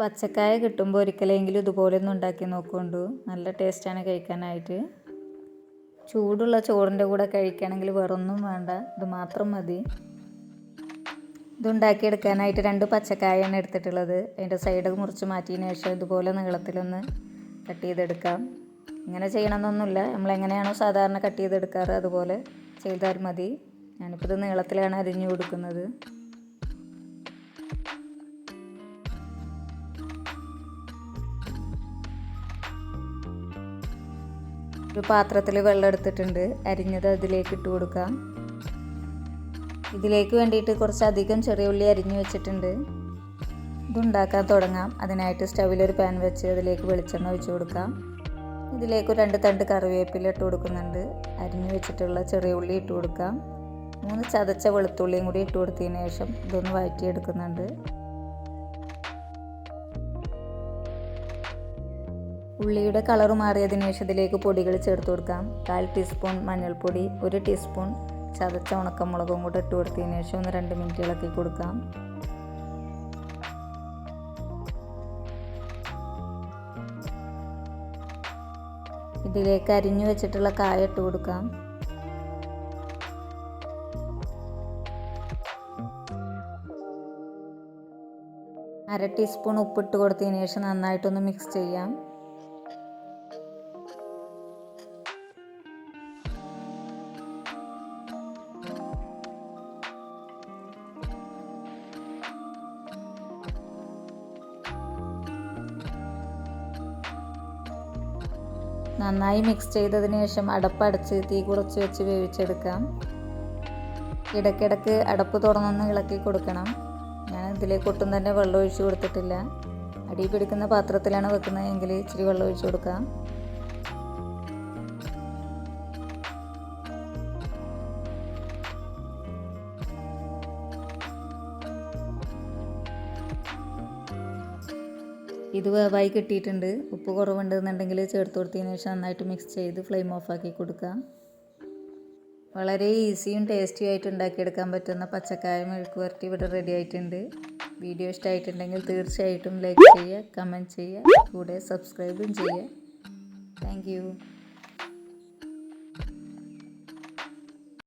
പച്ചക്കായ കിട്ടുമ്പോൾ ഒരിക്കലെങ്കിലും ഇതുപോലെ ഒന്ന് ഉണ്ടാക്കി നോക്കുകൊണ്ടു. നല്ല ടേസ്റ്റാണ് കഴിക്കാനായിട്ട്. ചൂടുള്ള ചോറിന്റെ കൂടെ കഴിക്കുകയാണെങ്കിൽ വേറൊന്നും വേണ്ട. ഇത് മാത്രം മതി. ഇതുണ്ടാക്കിയെടുക്കാനായിട്ട് രണ്ട് പച്ചക്കായാണ് എടുത്തിട്ടുള്ളത്. അതിന്റെ സൈഡ് മുറിച്ച് മാറ്റിയതിന് ശേഷം ഇതുപോലെ നീളത്തിലൊന്ന് കട്ട് ചെയ്തെടുക്കാം. ഇങ്ങനെ ചെയ്യണമെന്നൊന്നുമില്ല. നമ്മൾ എങ്ങനെയാണോ സാധാരണ കട്ട് ചെയ്തെടുക്കാറ് അതുപോലെ ചെയ്താൽ മതി. ഞാനിപ്പോൾ ഇത് നീളത്തിലാണ് അരിഞ്ഞു കൊടുക്കുന്നത്. ഒരു പാത്രത്തിൽ വെള്ളം എടുത്തിട്ടുണ്ട്. അരിഞ്ഞത് അതിലേക്ക് ഇട്ട് കൊടുക്കാം. ഇതിലേക്ക് വേണ്ടിയിട്ട് കുറച്ചധികം ചെറിയ ഉള്ളി അരിഞ്ഞു വെച്ചിട്ടുണ്ട്. ഇതുണ്ടാക്കാൻ തുടങ്ങാം. അതിനായിട്ട് സ്റ്റവിലൊരു പാൻ വെച്ച് അതിലേക്ക് വെളിച്ചെണ്ണ ഒഴിച്ചു കൊടുക്കാം. ഇതിലേക്ക് രണ്ട് തണ്ട് കറിവേപ്പില ഇട്ട് കൊടുക്കുന്നുണ്ട്. അരിഞ്ഞു വെച്ചിട്ടുള്ള ചെറിയ ഉള്ളി ഇട്ട് കൊടുക്കാം. മൂന്ന് ചതച്ച വെളുത്തുള്ളിയും കൂടി ഇട്ട് കൊടുത്തതിന് ശേഷം ഇതൊന്ന് വഴറ്റിയെടുക്കുന്നുണ്ട്. ഉള്ളിയുടെ കളർ മാറിയതിന് ശേഷം ഇതിലേക്ക് പൊടികൾ ചേർത്ത് കൊടുക്കാം. കാൽ ടീസ്പൂൺ മഞ്ഞൾപ്പൊടി ഒരു ടീസ്പൂൺ ചതച്ച ഉണക്കമുളകും കൂടെ ഇട്ട് കൊടുത്തതിന് ശേഷം ഒന്ന് രണ്ട് മിനിറ്റ് ഇളക്കി കൊടുക്കാം. ഇതിലേക്ക് അരിഞ്ഞു വെച്ചിട്ടുള്ള കായ ഇട്ട് കൊടുക്കാം. അര ടീസ്പൂൺ ഉപ്പിട്ട് കൊടുത്തതിന് ശേഷം നന്നായിട്ടൊന്ന് മിക്സ് ചെയ്യാം. നന്നായി മിക്സ് ചെയ്തതിന് ശേഷം അടപ്പടച്ച് തീ കുറച്ച് വെച്ച് വേവിച്ചെടുക്കാം. ഇടയ്ക്കിടയ്ക്ക് അടപ്പ് തുറന്നൊന്ന് ഇളക്കി കൊടുക്കണം. ഞാൻ ഇതിലേക്ക് ഒട്ടും തന്നെ വെള്ളം ഒഴിച്ചു കൊടുത്തിട്ടില്ല. അടി പിടിക്കുന്ന പാത്രത്തിലാണ് വെക്കുന്നതെങ്കിൽ ഇച്ചിരി വെള്ളം ഒഴിച്ചു കൊടുക്കാം. ഇത് വേവായി കിട്ടിയിട്ടുണ്ട്. ഉപ്പ് കുറവുണ്ടെന്നുണ്ടെങ്കിൽ ചേർത്ത് കൊടുത്തതിന് ശേഷം നന്നായിട്ട് മിക്സ് ചെയ്ത് ഫ്ലെയിം ഓഫാക്കി കൊടുക്കുക. വളരെ ഈസിയും ടേസ്റ്റിയും ആയിട്ട് ഉണ്ടാക്കിയെടുക്കാൻ പറ്റുന്ന പച്ചക്കായ മെഴുക്ക് വരട്ടി ഇവിടെ റെഡി ആയിട്ടുണ്ട്. വീഡിയോ ഇഷ്ടമായിട്ടുണ്ടെങ്കിൽ തീർച്ചയായിട്ടും ലൈക്ക് ചെയ്യുക കമന്റ് ചെയ്യുക കൂടെ സബ്സ്ക്രൈബും ചെയ്യുക. താങ്ക്